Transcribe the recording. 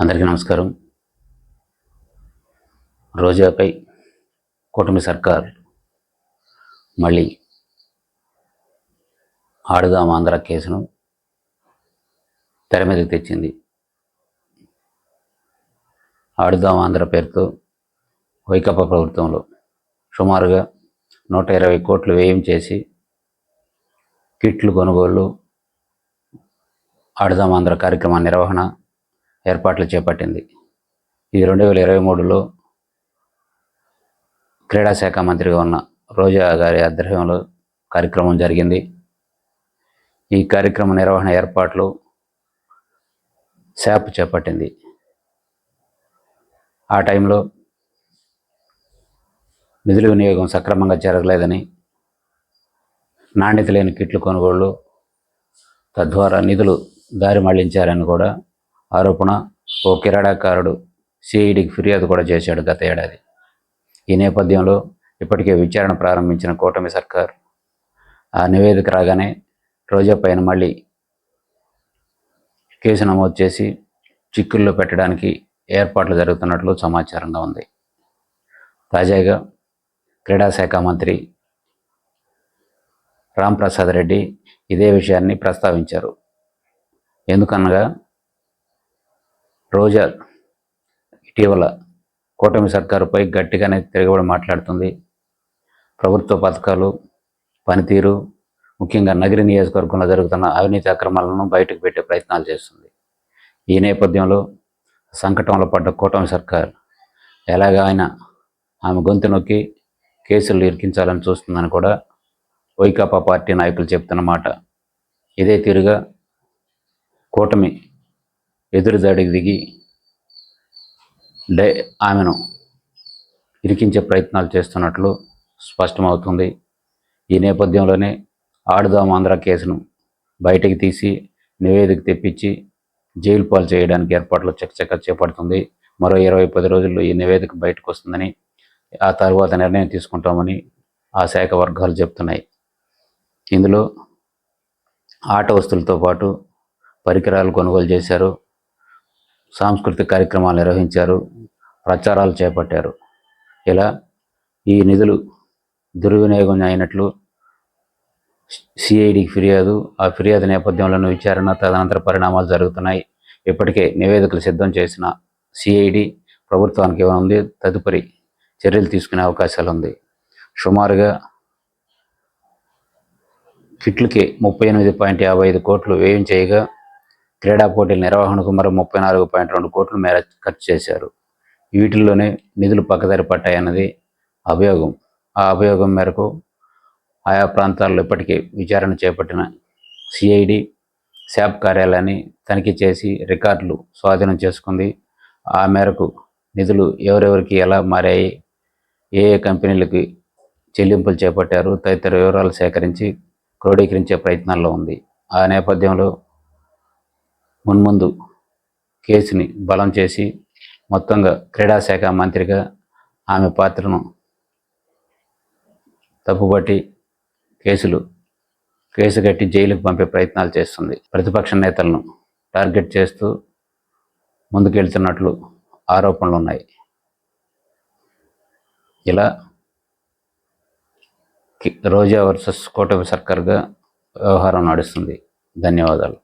అందరికీ నమస్కారం. రోజాపై కూటమి సర్కార్ మళ్ళీ ఆడుదాం ఆంధ్ర కేసును తెర మీదకి తెచ్చింది. ఆడుదాం ఆంధ్ర పేరుతో వైకాపా ప్రభుత్వంలో సుమారుగా నూట ఇరవై కోట్లు వ్యయం చేసి కిట్లు కొనుగోలు ఆడుదాం ఆంధ్ర కార్యక్రమ నిర్వహణ ఏర్పాట్లు చేపట్టింది. ఇది రెండు వేల ఇరవై మూడులో క్రీడా శాఖ మంత్రిగా ఉన్న రోజా గారి ఆధ్వర్యంలో కార్యక్రమం జరిగింది. ఈ కార్యక్రమ నిర్వహణ ఏర్పాట్లు శాప్ చేపట్టింది. ఆ టైంలో నిధుల వినియోగం సక్రమంగా జరగలేదని నాణ్యత లేని కిట్లు కొనుగోళ్ళు తద్వారా నిధులు దారి మళ్ళించారని కూడా ఆరోపణ ఓ కిరాడాకారుడు సిఐడికి ఫిర్యాదు కూడా చేశాడు గత ఏడాది. ఈ నేపథ్యంలో ఇప్పటికే విచారణ ప్రారంభించిన కూటమి సర్కార్ ఆ నివేదిక రాగానే రోజా పైన మళ్ళీ కేసు నమోదు చేసి చిక్కుల్లో పెట్టడానికి ఏర్పాట్లు జరుగుతున్నట్లు సమాచారంగా ఉంది. తాజాగా క్రీడా శాఖ మంత్రి రాంప్రసాద్ రెడ్డి ఇదే విషయాన్ని ప్రస్తావించారు. ఎందుకనగా రోజా ఇటీవల కూటమి సర్కారుపై గట్టిగానే తిరగబడి మాట్లాడుతుంది. ప్రభుత్వ పథకాలు పనితీరు ముఖ్యంగా నగరి నియోజకవర్గంలో జరుగుతున్న అవినీతి అక్రమాలను బయటకు పెట్టే ప్రయత్నాలు చేస్తుంది. ఈ నేపథ్యంలో సంకటంలో పడ్డ కూటమి సర్కార్ ఎలాగ ఆయన ఆమె గొంతు నొక్కి కేసులు ఇరికించాలని చూస్తుందని కూడా వైకాపా పార్టీ నాయకులు చెప్తున్న మాట. ఇదే తీరుగా కూటమి ఎదురుదాడికి దిగి డే ఆమెను ఇరికించే ప్రయత్నాలు చేస్తున్నట్లు స్పష్టమవుతుంది. ఈ నేపథ్యంలోనే ఆడుదాం ఆంధ్ర కేసును బయటికి తీసి నివేదిక తెప్పించి జైలు పాలు చేయడానికి ఏర్పాట్లు చకచక చేపడుతుంది. మరో ఇరవై పది రోజుల్లో ఈ నివేదిక బయటకు వస్తుందని ఆ తర్వాత నిర్ణయం తీసుకుంటామని ఆ శాఖ వర్గాలు చెప్తున్నాయి. ఇందులో ఆట వస్తువులతో పాటు పరికరాలు కొనుగోలు చేశారు. సాంస్కృతిక కార్యక్రమాలు నిర్వహించారు ప్రచారాలు చేపట్టారు. ఇలా ఈ నిధులు దుర్వినియోగం అయినట్లు సిఐడికి ఫిర్యాదు ఆ ఫిర్యాదు నేపథ్యంలోనూ విచారణ తదనంతర పరిణామాలు జరుగుతున్నాయి. ఇప్పటికే నివేదికలు సిద్ధం చేసిన సిఐడి ప్రభుత్వానికి ఉంది? తదుపరి చర్యలు తీసుకునే అవకాశాలు ఉంది. సుమారుగా కిట్లకి ముప్పై ఎనిమిది పాయింట్ యాభై ఐదు కోట్లు వ్యయం చేయగా క్రీడా పోటీల నిర్వహణకు మరో ముప్పై నాలుగు పాయింట్ రెండు కోట్ల మేర ఖర్చు చేశారు. వీటిల్లోనే నిధులు పక్కదారి పట్టాయన్నది అభియోగం. ఆ అభియోగం మేరకు ఆయా ప్రాంతాల్లో ఇప్పటికే విచారణ చేపట్టిన సిఐడి శాప్ కార్యాలయాన్ని తనిఖీ చేసి రికార్డులు స్వాధీనం చేసుకుంది. ఆ మేరకు నిధులు ఎవరెవరికి ఎలా మారాయి ఏ ఏ కంపెనీలకి చెల్లింపులు చేపట్టారు తదితర వివరాలు సేకరించి క్రోడీకరించే ప్రయత్నాల్లో ఉంది. ఆ నేపథ్యంలో మున్ముందు కేసుని బలం చేసి మొత్తంగా క్రీడా శాఖ మంత్రిగా ఆమె పాత్రను తప్పుబట్టి కేసులు కేసు కట్టి జైలుకు పంపే ప్రయత్నాలు చేస్తుంది. ప్రతిపక్ష నేతలను టార్గెట్ చేస్తూ ముందుకెళ్తున్నట్లు ఆరోపణలు ఉన్నాయి. ఇలా కి- రోజా వర్సెస్ కూటమి సర్కార్గా వ్యవహారం నడుస్తుంది. ధన్యవాదాలు.